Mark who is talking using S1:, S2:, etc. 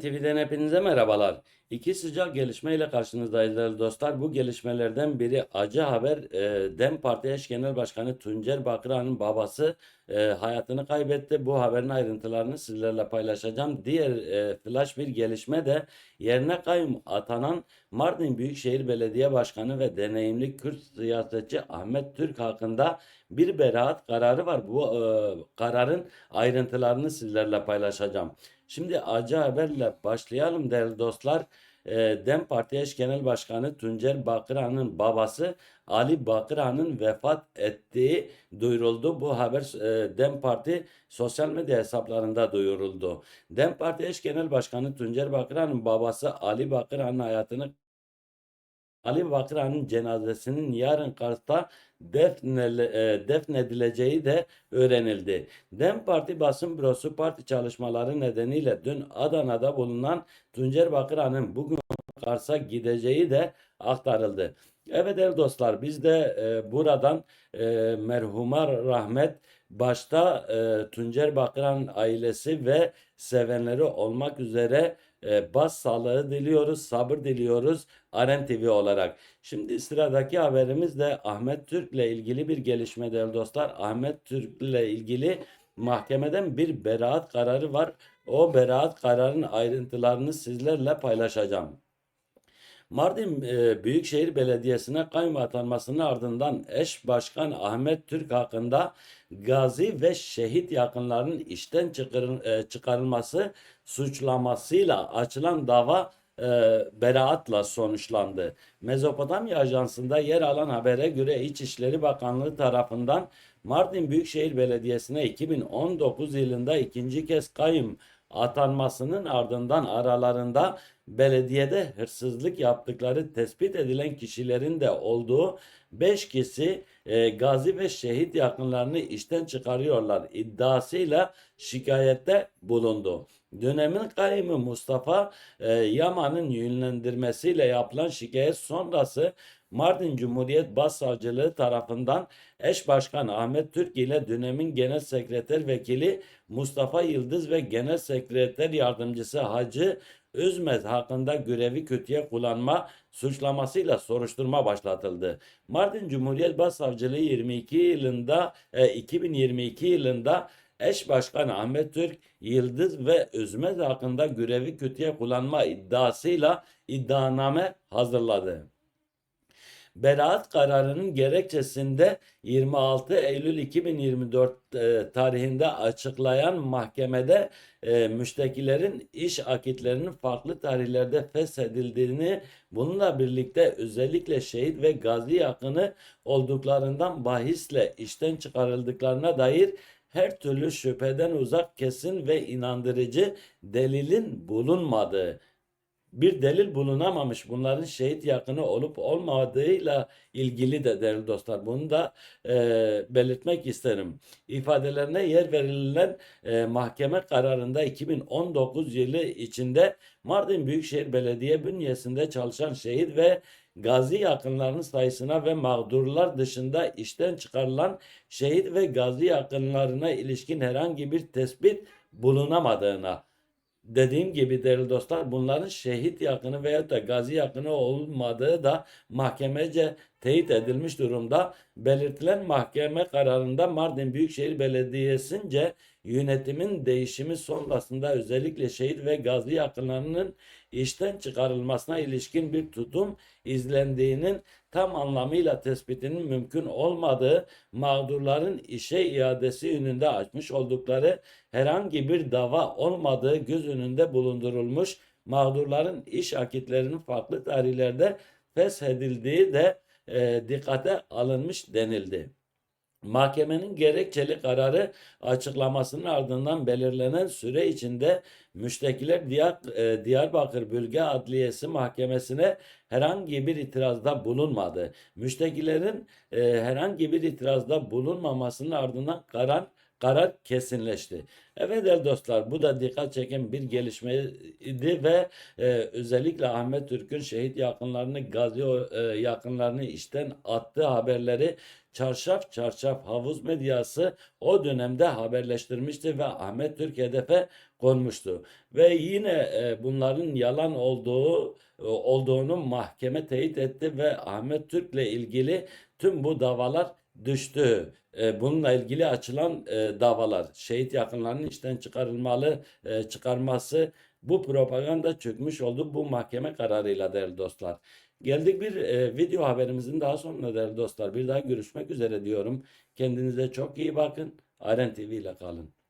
S1: TV'den hepinize merhabalar. İki sıcak gelişmeyle karşınızdayız değerli dostlar. Bu gelişmelerden biri acı haber. E, DEM Parti Eş Genel Başkanı Tuncer Bakırhan'ın babası e, hayatını kaybetti. Bu haberin ayrıntılarını sizlerle paylaşacağım. Diğer e, flash bir gelişme de yerine kayyum atanan Mardin Büyükşehir Belediye Başkanı ve deneyimli Kürt siyasetçi Ahmet Türk hakkında bir beraat kararı var. Bu e, kararın ayrıntılarını sizlerle paylaşacağım. Şimdi acı haberle başlayalım değerli dostlar. Ee, DEM Parti Eş Genel Başkanı Tuncer Bakırhan'ın babası Ali Bakırhan'ın vefat ettiği duyuruldu. Bu haber e, DEM Parti sosyal medya hesaplarında duyuruldu. DEM Parti Eş Genel Başkanı Tuncer Bakırhan'ın babası Ali Bakırhan'ın hayatını Ali Bakırhan'ın cenazesinin yarın Kars'ta e, defnedileceği de öğrenildi. DEM Parti basın bürosu parti çalışmaları nedeniyle dün Adana'da bulunan Tuncer Bakırhan'ın bugün Kars'a gideceği de aktarıldı. Evet değerli dostlar biz de e, buradan e, merhuma rahmet başta e, Tuncer Bakıran ailesi ve sevenleri olmak üzere e, bas sağlığı diliyoruz, sabır diliyoruz Aren TV olarak. Şimdi sıradaki haberimiz de Ahmet Türk ile ilgili bir gelişme değerli dostlar. Ahmet Türk ile ilgili mahkemeden bir beraat kararı var. O beraat kararının ayrıntılarını sizlerle paylaşacağım. Mardin e, Büyükşehir Belediyesi'ne kayyum atanmasının ardından eş başkan Ahmet Türk hakkında gazi ve şehit yakınlarının işten e, çıkarılması suçlamasıyla açılan dava e, beraatla sonuçlandı. Mezopotamya Ajansı'nda yer alan habere göre İçişleri Bakanlığı tarafından Mardin Büyükşehir Belediyesi'ne 2019 yılında ikinci kez kayyum atanmasının ardından aralarında belediyede hırsızlık yaptıkları tespit edilen kişilerin de olduğu 5 kişi e, gazi ve şehit yakınlarını işten çıkarıyorlar iddiasıyla şikayette bulundu. Dönemin kayyumu Mustafa e, Yaman'ın yönlendirmesiyle yapılan şikayet sonrası Mardin Cumhuriyet Başsavcılığı tarafından eş başkan Ahmet Türk ile dönemin genel sekreter vekili Mustafa Yıldız ve genel sekreter yardımcısı Hacı Özmez hakkında görevi kötüye kullanma suçlamasıyla soruşturma başlatıldı. Mardin Cumhuriyet Başsavcılığı 22 yılında e, 2022 yılında eş başkan Ahmet Türk, Yıldız ve Özmez hakkında görevi kötüye kullanma iddiasıyla iddianame hazırladı. Beraat kararının gerekçesinde 26 Eylül 2024 e, tarihinde açıklayan mahkemede e, müştekilerin iş akitlerinin farklı tarihlerde feshedildiğini bununla birlikte özellikle şehit ve gazi yakını olduklarından bahisle işten çıkarıldıklarına dair her türlü şüpheden uzak kesin ve inandırıcı delilin bulunmadığı bir delil bulunamamış bunların şehit yakını olup olmadığıyla ilgili de değerli dostlar bunu da e, belirtmek isterim. İfadelerine yer verilen e, mahkeme kararında 2019 yılı içinde Mardin Büyükşehir Belediye bünyesinde çalışan şehit ve gazi yakınlarının sayısına ve mağdurlar dışında işten çıkarılan şehit ve gazi yakınlarına ilişkin herhangi bir tespit bulunamadığına. Dediğim gibi değerli dostlar bunların şehit yakını veyahut da gazi yakını olmadığı da mahkemece teyit edilmiş durumda. Belirtilen mahkeme kararında Mardin Büyükşehir Belediyesi'nce yönetimin değişimi sonrasında özellikle şehit ve gazi yakınlarının işten çıkarılmasına ilişkin bir tutum izlendiğinin tam anlamıyla tespitinin mümkün olmadığı mağdurların işe iadesi yönünde açmış oldukları herhangi bir dava olmadığı göz önünde bulundurulmuş mağdurların iş akitlerinin farklı tarihlerde feshedildiği de e, dikkate alınmış denildi. Mahkemenin gerekçeli kararı açıklamasının ardından belirlenen süre içinde müştekiler e, Diyarbakır Bölge Adliyesi Mahkemesi'ne herhangi bir itirazda bulunmadı. Müştekilerin e, herhangi bir itirazda bulunmamasının ardından karar karar kesinleşti. Evet değerli dostlar bu da dikkat çeken bir gelişmeydi ve e, özellikle Ahmet Türk'ün şehit yakınlarını gazi e, yakınlarını işten attığı haberleri çarşaf çarşaf havuz medyası o dönemde haberleştirmişti ve Ahmet Türk hedefe konmuştu. Ve yine e, bunların yalan olduğu e, olduğunu mahkeme teyit etti ve Ahmet Türk'le ilgili tüm bu davalar düştü. E, bununla ilgili açılan e, davalar, şehit yakınlarının işten çıkarılmalı e, çıkarması bu propaganda çökmüş oldu bu mahkeme kararıyla değerli dostlar. Geldik bir video haberimizin daha sonuna değerli dostlar. Bir daha görüşmek üzere diyorum. Kendinize çok iyi bakın. Aren TV ile kalın.